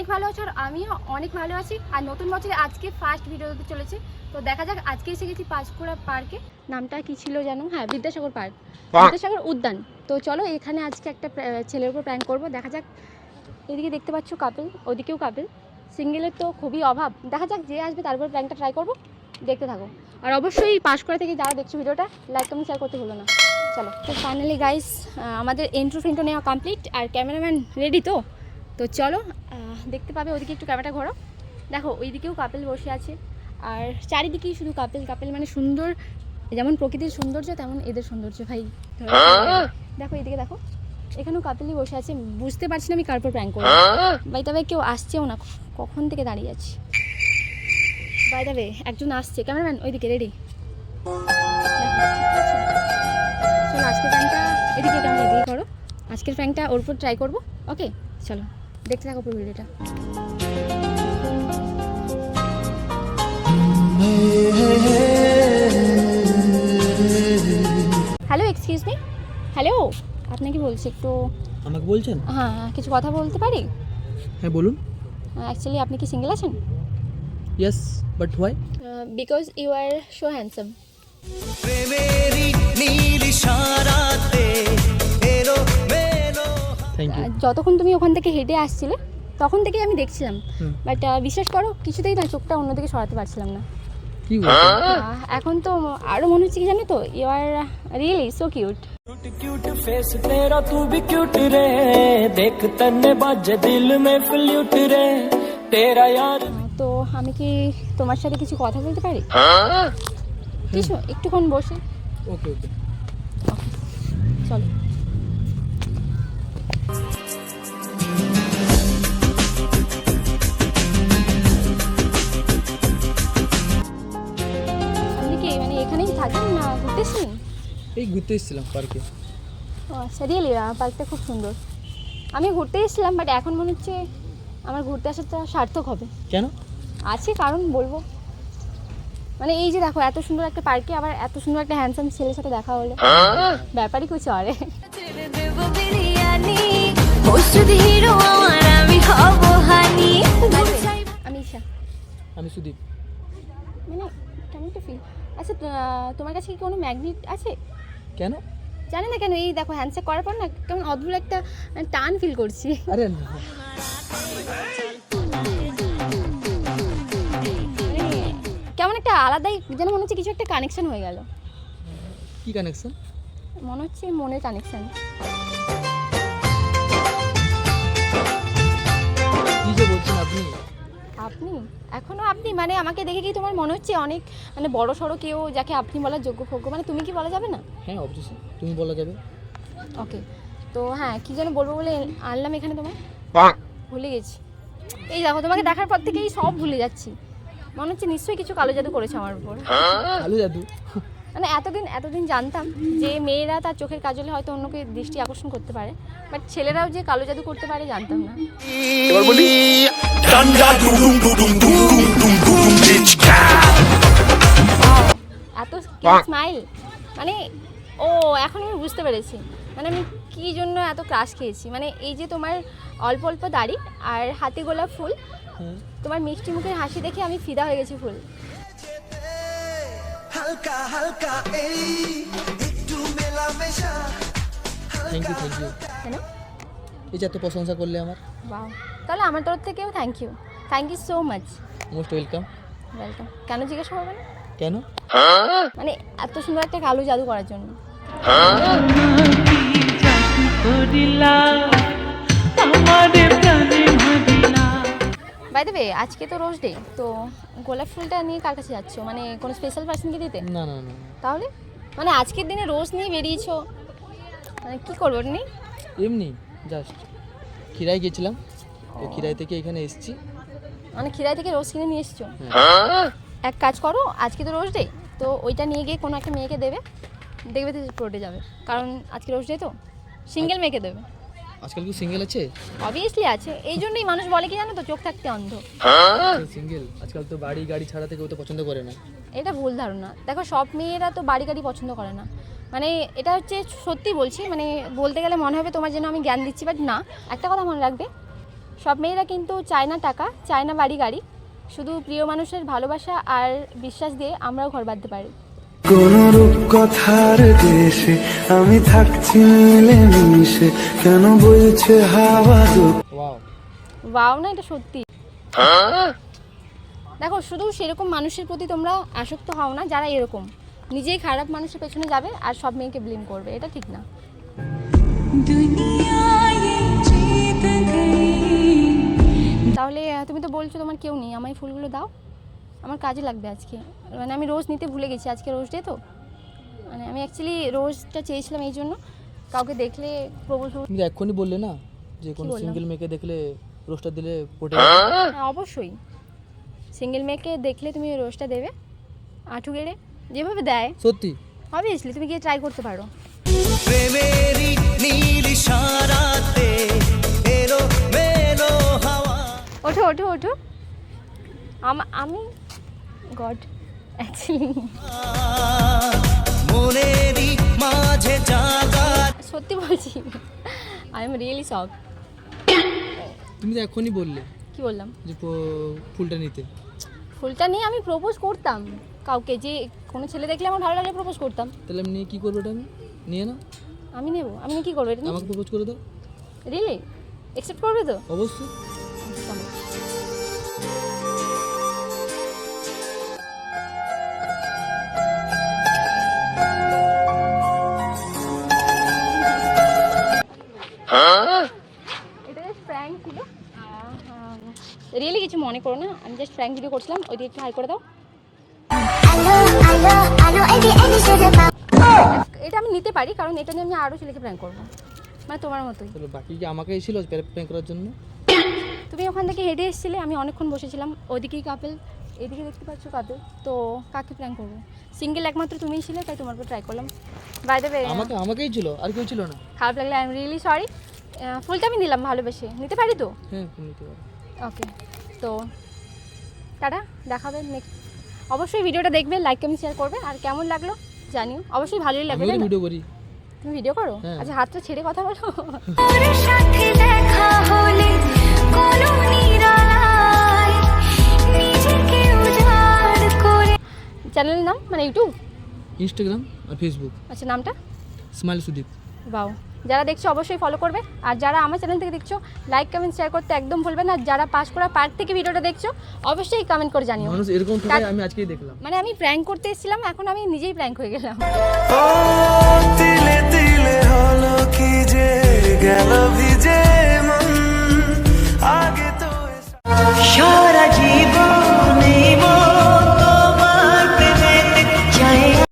অনেক ভালো আছো আর আমিও অনেক ভালো আছি। আর নতুন বছরে আজকে ফার্স্ট ভিডিও দিতে চলেছে। তো দেখা যাক আজকে এসে গেছি পাঁচকুড়া পার্কে নামটা কি ছিল জানো? হ্যাঁ বিদ্যাসাগর পার্ক বিদ্যাসাগর উদ্যান। তো চলো এখানে আজকে একটা ছেলের উপর প্র্যাঙ্ক করব। দেখা যাক এদিকে দেখতে পাচ্ছ কাপেল ওদিকেও কাপেল সিঙ্গেলের তো খুবই অভাব। দেখা যাক যে আসবে তারপর প্র্যাঙ্কটা ট্রাই করব। দেখতে থাকো। আর অবশ্যই পাঁশকুড়া থেকে যারা দেখছ ভিডিওটা লাইক কমেন্ট শেয়ার করতে ভুলো না। চলো তো ফাইনালি গাইস আমাদের এন্ট্রো ফেন্ট্রো নেওয়া কমপ্লিট আর ক্যামেরাম্যান রেডি তো? তো চলো দেখতে পাবে ওদিকে একটু ক্যামেরাটা ঘোরো দেখো ওইদিকেও কাপেল বসে আছে। আর চারিদিকেই শুধু কাপেল কাপেল মানে সুন্দর যেমন প্রকৃতির সৌন্দর্য তেমন এদের সৌন্দর্য ভাই। দেখো এইদিকে দেখো। এখানেও কাপেলই বসে আছে। বুঝতে পারছি না আমি কারপর প্র্যাঙ্ক করব বাই তবে কেউ আসছেও না। কখন থেকে দাঁড়িয়ে আছি? বাই তবে একজন আসছে। ক্যামেরাম্যান ওইদিকে রেডি চলো আজকের প্র্যাঙ্কটা এদিকে ক্যামেরা এদিকে করো আজকের প্র্যাঙ্কটা ওর উপর ট্রাই করব। ওকে চলো। দেখতে থাকো পুরো ভিডিওটা। হ্যালো এক্সকিউজ মি হ্যালো আপনাকে বলছি একটু আমাকে বলছেন? হ্যাঁ কিছু কথা বলতে পারি? হ্যাঁ বলুন। অ্যাকচুয়ালি আপনি কি সিঙ্গেল আছেন? Yes but why because you are so handsome প্রেমেরই যতক্ষণ তুমি ওখান থেকে হেঁটে আসছিলে তখন থেকে আমি দেখছিলাম হুম। বাট বিশ্বাস করো কিছুতেই না চোখটা অন্যদিকে সরাতে পারছিলাম না কি বলছেন আহ, এখন তো আরও মনে হচ্ছে কি জানো তো you are really so cute cute cute face तेरा तू भी क्यूट रे देख तन्ने बाजे दिल में फ्लूट रे तेरा यार তো আমি কি তোমার সাথে কিছু কথা বলতে পারি কিছু একটুক্ষণ বসে ওকে ওকে চলো ঘুরতে এসেছিলাম পার্কে ও আচ্ছা রিয়েলি পার্কটা খুব সুন্দর। আমি ঘুরতে এসেছিলাম বাট এখন মনে হচ্ছে আমার ঘুরতে আসাটা সার্থক হবে। কেন? আছে কারণ বলব। মানে এই যে দেখো এত সুন্দর একটা পার্কে আবার এত সুন্দর একটা হ্যান্ডসাম ছেলের সাথে দেখা হলো। ব্যাপারই কিছু আরে। আমি ঈশা। আমি সুদীপ। মানে কেমন একটা ফিল আচ্ছা তোমার কাছে কি কোনো ম্যাগনেট আছে? কেন? জানি না কেন এই দেখো হ্যান্ডশেক করার পর না কেমন অদ্ভুত একটা টান ফিল করছি। আরে মানে কেমন একটা আলাদাই যেন মনে হচ্ছে কিছু একটা কানেকশন হয়ে গেল। কি কানেকশন মনে হচ্ছে মনের কানেকশন কি যে বলছেন আপনি? আপনি? এখনও আপনি? মানে আমাকে দেখে কি তোমার মনে হচ্ছে অনেক মানে বড় সড়ো কেউ যাকে আপনি বলার যোগ্য ফোগ্য মানে তুমি কি বলা যাবে না? হ্যাঁ অবশ্যই তুমি বলা যাবে। ওকে তো হ্যাঁ কি যেন বলব বলে আনলাম এখানে তোমার ভুলে গেছি। এই দেখো তোমাকে দেখার পর থেকেই সব ভুলে যাচ্ছি। মনে হচ্ছে নিশ্চয়ই কিছু কালো জাদু করেছে আমার উপর। ভালো জাদু? মানে এতদিন এতদিন জানতাম যে মেয়েরা তার চোখের কাজলে হয়তো অন্যকে দৃষ্টি আকর্ষণ করতে পারে বাট ছেলেরাও যে কালো জাদু করতে পারে জানতাম না। এবার বলি? এত স্মাইল মানে ও এখন আমি বুঝতে পেরেছি। মানে আমি কী জন্য এত ক্রাশ খেয়েছি? মানে এই যে তোমার অল্প অল্প দাড়ি আর হাতে গোলাপ ফুল তোমার মিষ্টি মুখের হাসি দেখে আমি ফিদা হয়ে গেছি ফুল। হালকা হালকা এই একটু মেলামেশা। থ্যাংক ইউ থ্যাংক ইউ কেন? এই যে এত প্রশংসা করলে আমার। বাহ। তাহলে আমার তরফ থেকেও thank you thank you so much most welcome welcome কেন জিজ্ঞাসা করবেন কেন? মানে এত সুন্দর একটা কালো জাদু করার জন্য। বাই দেবে আজকে তো রোজ ডে তো গোলাপ ফুলটা নিয়ে কার কাছে যাচ্ছ? মানে কোনো স্পেশাল পার্সনকে দিতে? না না না। তাহলে? মানে আজকের দিনে রোজ নিয়ে বেরিয়েছো। মানে কী করব নি এমনি জাস্ট খিরাই গেছিলাম। তো খিরাই থেকে এখানে এসেছি। মানে খিরাই থেকে রোজ কিনে নিয়ে এসছো? এক কাজ করো আজকে তো রোজ ডে তো ওইটা নিয়ে গিয়ে কোনো একটা মেয়েকে দেবে। দেখবে তো পড়ে যাবে। কারণ আজকে রোজ ডে তো সিঙ্গেল মেয়েকে দেবে। আজকাল কি সিঙ্গেল আছে? অবভিয়াসলি আছে। এই জন্যই মানুষ বলে কি জানো তো চোখ থাকতে অন্ধ। সিঙ্গেল আজকাল তো বাড়ি গাড়ি ছাড়া থেকে কেউ তো পছন্দ করে না। এটা ভুল ধারণা। দেখো সব মেয়েরা তো বাড়ি গাড়ি পছন্দ করে না। মানে এটা হচ্ছে সত্যি বলছি মানে বলতে গেলে মনে হবে তোমার জন্য আমি জ্ঞান দিচ্ছি বাট না। একটা কথা মনে রাখবে সব মেয়েরা কিন্তু চায় না টাকা চায় না বাড়ি গাড়ি। শুধু প্রিয় মানুষের ভালোবাসা আর বিশ্বাস দিয়ে আমরাও ঘর বাঁধতে পারি। কোন রূপকথার দেশে আমি থাকছি মিলে মিশে। কেন বইছে হাওয়া ওয়াও না এটা সত্যি। দেখো শুধু সেরকম মানুষের প্রতি তোমরা আসক্ত হও না যারা এরকম। নিজেই খারাপ মানুষের পেছনে যাবে আর সব মেয়েকে ব্লেম করবে এটা ঠিক না। তাহলে তুমি তো বলছো তোমার কেউ নেই আমায় ফুলগুলো দাও। আমার কাজে লাগবে আজকে। মানে আমি রোজ নিতে ভুলে গেছি আজকে রোজ ডে তো। মানে আমি অ্যাকচুয়ালি রোজটা চেয়েছিলাম এই জন্য। কাউকে দেখলে প্রবল তুমি এক্ষুনি বললে না যে কোনো সিঙ্গেল মেয়েকে দেখলে রোজটা দিলে পটে হ্যাঁ? অবশ্যই। সিঙ্গেল মেয়েকে দেখলে তুমি রোজটা দেবে আঁটু গেড়ে যেভাবে দেয়। সত্যি? অবভিয়াসলি তুমি গিয়ে ট্রাই করতে পারো। প্রেমেরই নীল ইশারাতে এলো মেলো হাওয়া। ওঠো ওঠো ওঠো। আম- আমি গড সত্যি বলছি আই এম রিয়েলি শক তুমি তো এক্ষুনি বললে। কি বললাম? যে প- ফুলটা নিতে। ফুলটা নিয়ে আমি প্রপোজ করতাম কাউকে যে কোনো ছেলে দেখলে আমার ভালো লাগলে প্রপোজ করতাম। তাহলে আমি নিয়ে কী করব এটা আমি? নিয়ে না আমি নেব আমি নিয়ে কী করব এটা আমাকে প্রপোজ করে দাও। রিয়েলি অ্যাকসেপ্ট করবে তো? অবশ্যই। মনে করো না আমি জাস্ট ফ্র্যাঙ্ক ভিডিও করছিলাম ওই দিকে একটু হাই করে দাও। এটা আমি নিতে পারি কারণ এটা নিয়ে আমি আরও ছেলেকে প্র্যাঙ্ক করব। মানে তোমার মতোই। তাহলে বাকি কি আমাকে ছিল প্যান করার জন্য? তুমি ওখান থেকে হেঁটে এসেছিলে আমি অনেকক্ষণ বসেছিলাম ওদিকেই কাপেল এদিকে দেখতে পাচ্ছ কাপেল তো কাকে প্ল্যান করব? সিঙ্গেল একমাত্র তুমিই ছিলে তাই তোমার উপর ট্রাই করলাম। বাই দেবে আমাকে আমাকেই ছিল আর কেউ ছিল না। খারাপ লাগলে আই এম রিয়েলি সরি ফুলটা আমি নিলাম ভালোবেসে নিতে পারি তো? হ্যাঁ নিতে পারো। ওকে তো টাটা দেখাবে নেক্সট অবশ্যই ভিডিওটা দেখবে লাইক কমেন্ট শেয়ার করবে আর কেমন লাগল জানিও। অবশ্যই ভালোই লাগবে ভিডিও করি। তুমি ভিডিও করো? হ্যাঁ। আচ্ছা হাতটা ছেড়ে কথা বলো। তোর সাথে দেখা হলে কোনো নিরালায় নিজেকে উজাড় করে চ্যানেলের নাম? মানে ইউটিউব ইনস্টাগ্রাম আর ফেসবুক আচ্ছা নামটা? স্মাইল সুদীপ বাও যারা দেখছ অবশ্যই ফলো করবে। আর যারা আমার চ্যানেল থেকে দেখছ লাইক কমেন্ট শেয়ার করতে একদম ভুলবে না। আর যারা করা পার্ক থেকে ভিডিওটা দেখছ অবশ্যই কমেন্ট করে জানিও। মানুষ এরকম আমি আজকেই দেখলাম। মানে আমি প্র্যাঙ্ক করতে এসেছিলাম এখন আমি নিজেই প্র্যাঙ্ক হয়ে গেলাম।